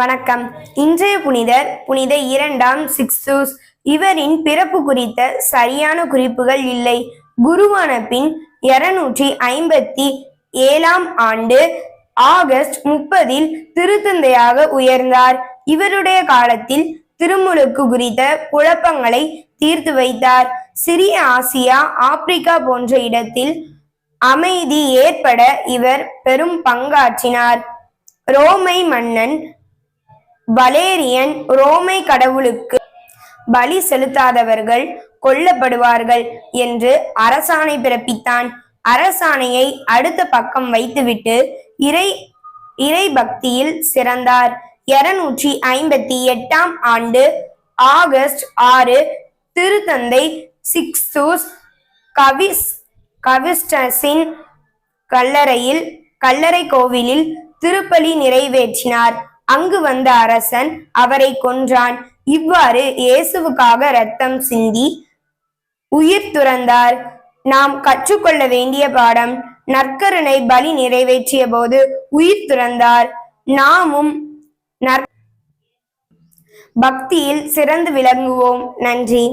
வணக்கம். இன்றைய புனிதர் புனித இரண்டாம் சிக்ஸூஸ் இவரின் பிறப்பு குறித்த சரியான குறிப்புகள் இல்லை. குருவான பின் இருநூற்றி ஐம்பத்தி ஏழாம் ஆண்டு ஆகஸ்ட் முப்பதில் திருத்தந்தையாக உயர்ந்தார். இவருடைய காலத்தில் திருமுழுக்கு குறித்த குழப்பங்களை தீர்த்து வைத்தார். சிறிய ஆசியா ஆப்பிரிக்கா போன்ற இடத்தில் அமைதி ஏற்பட இவர் பெரும் பங்காற்றினார். ரோமை மன்னன் வலேரியன் ரோமை கடவுளுக்கு பலி செலுத்தாதவர்கள் கொல்லப்படுவார்கள் என்று அரசாணை பிறப்பித்தான். அரசாணையை அடுத்த பக்கம் வைத்துவிட்டு இறை இறை பக்தியில் சிறந்தார். இருநூற்றி ஐம்பத்தி எட்டாம் ஆண்டு ஆகஸ்ட் ஆறு திருத்தந்தை சிக்ஸூஸ் கவிஸ் கவிஸ்டஸின் கல்லறையில் கல்லறை கோவிலில் திருப்பலி நிறைவேற்றினார். அங்கு வந்த அரசன் அவரை கொன்றான். இவ்வாறு இயேசுவுக்காக ரத்தம் சிந்தி உயிர் துறந்தார். நாம் கற்றுக்கொள்ள வேண்டிய பாடம் நற்கருணை பலி நிறைவேற்றிய போது உயிர் துறந்தார். நாமும் நற் பக்தியில் சிறந்து விளங்குவோம். நன்றி.